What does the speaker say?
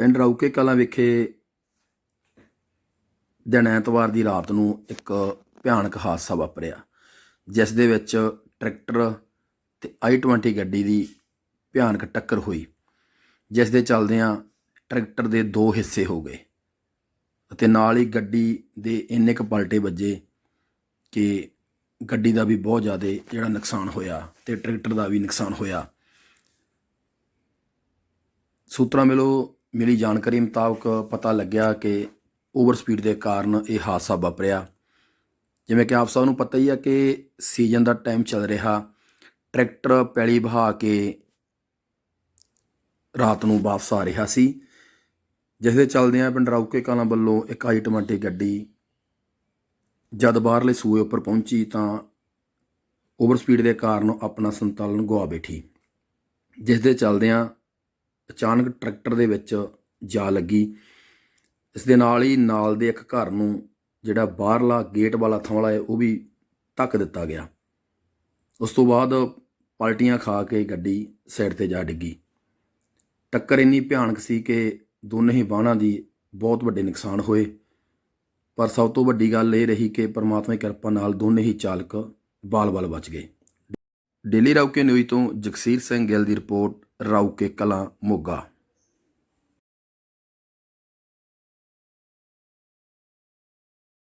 ਪਿੰਡ ਰੌਕੇ ਕਲਾਂ ਵਿਖੇ ਦਿਨ ਐਤਵਾਰ ਦੀ ਰਾਤ ਨੂੰ ਇੱਕ ਭਿਆਨਕ ਹਾਦਸਾ ਵਾਪਰਿਆ, ਜਿਸ ਦੇ ਵਿੱਚ ਟਰੈਕਟਰ ਤੇ i20 ਗੱਡੀ ਦੀ ਭਿਆਨਕ ਟੱਕਰ ਹੋਈ, ਜਿਸ ਦੇ ਚੱਲਦਿਆਂ ਟਰੈਕਟਰ ਦੇ ਦੋ ਹਿੱਸੇ ਹੋ ਗਏ ਅਤੇ ਨਾਲ ਹੀ ਗੱਡੀ ਦੇ ਇੰਨੇ ਕੁ ਪਲਟੇ ਵੱਜੇ ਕਿ ਗੱਡੀ ਦਾ ਵੀ ਬਹੁਤ ਜ਼ਿਆਦਾ ਜਿਹੜਾ ਨੁਕਸਾਨ ਹੋਇਆ ਤੇ ਟਰੈਕਟਰ ਦਾ ਵੀ ਨੁਕਸਾਨ ਹੋਇਆ। ਸੂਤਰਾਂ ਮਿਲੋ ਮਿਲੀ ਜਾਣਕਾਰੀ ਮੁਤਾਬਕ ਪਤਾ ਲੱਗਿਆ ਕਿ ਓਵਰ ਸਪੀਡ ਦੇ ਕਾਰਨ ਇਹ ਹਾਦਸਾ ਵਾਪਰਿਆ। ਜਿਵੇਂ ਕਿ ਆਪ ਸਭ ਨੂੰ ਪਤਾ ਹੀ ਆ ਕਿ ਸੀਜ਼ਨ ਦਾ ਟਾਈਮ ਚੱਲ ਰਿਹਾ। ਟਰੈਕਟਰ ਪੈਲੀ ਬਹਾ ਕੇ ਰਾਤ ਨੂੰ ਵਾਪਸ ਆ ਰਿਹਾ ਸੀ। ਜਿਸ ਦੇ ਚੱਲਦਿਆਂ ਪਿੰਡ ਰੌਕੇ ਕਾਲਾਂ ਵੱਲੋਂ ਇੱਕ i20 ਗੱਡੀ ਜਦ ਬਾਹਰਲੇ ਸੂਏ ਉੱਪਰ ਪਹੁੰਚੀ ਤਾਂ ਓਵਰ ਸਪੀਡ ਦੇ ਕਾਰਨ ਆਪਣਾ ਸੰਤੁਲਨ ਗਵਾ ਬੈਠੀ। ਜਿਸ ਦੇ ਚੱਲਦਿਆਂ ਅਚਾਨਕ ਟਰੈਕਟਰ ਦੇ ਵਿੱਚ ਜਾ ਲੱਗੀ। ਇਸ ਦੇ ਨਾਲ ਹੀ ਨਾਲ ਦੇ ਇੱਕ ਘਰ ਨੂੰ ਜਿਹੜਾ ਬਾਹਰਲਾ ਗੇਟ ਵਾਲਾ ਥੰਮਲਾ ਹੈ, ਉਹ ਵੀ ਧੱਕ ਦਿੱਤਾ ਗਿਆ। ਉਸ ਤੋਂ ਬਾਅਦ ਪਲਟੀਆਂ ਖਾ ਕੇ ਗੱਡੀ ਸਾਈਡ ਤੇ ਜਾ ਡਿੱਗੀ। ਟੱਕਰ ਇੰਨੀ ਭਿਆਨਕ ਸੀ ਕਿ ਦੋਨੇ ਹੀ ਬਾਹਾਂ ਦੀ ਬਹੁਤ ਵੱਡੇ ਨੁਕਸਾਨ ਹੋਏ। ਪਰ ਸਭ ਤੋਂ ਵੱਡੀ ਗੱਲ ਇਹ ਰਹੀ ਕਿ ਪਰਮਾਤਮਾ ਦੀ ਕਿਰਪਾ ਨਾਲ ਦੋਨੇ ਹੀ ਚਾਲਕ ਬਾਲ-ਬਾਲ ਬਚ ਗਏ। ਡੇਲੀ ਰੌਕੇ ਨਿਊਜ਼ ਤੋਂ ਜਗਸੀਰ ਸਿੰਘ ਗਿੱਲ ਦੀ ਰਿਪੋਰਟ ਰੌਕੇ ਕਲਾਂ ਮੋਗਾ।